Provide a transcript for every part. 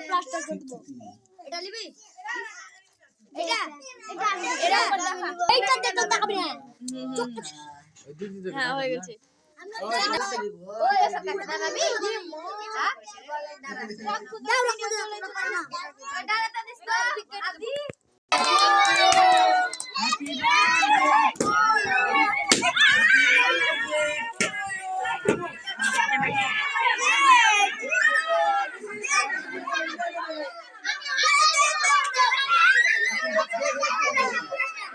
Plaster করে দেবো। এটা নিবি? এটা? এটা এইটা দেখো তাকাবি না। হ্যাঁ হয়ে গেছে। দাও রক্ত দাও দাঁড়াতে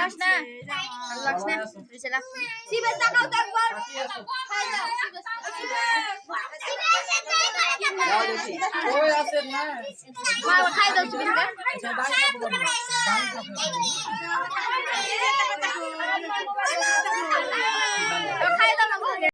লাস না লাগছ না বিছানা শিবের তাকাও তো একবার দাও দেখি ওই আছে না মা খাই দাও শিবিরকে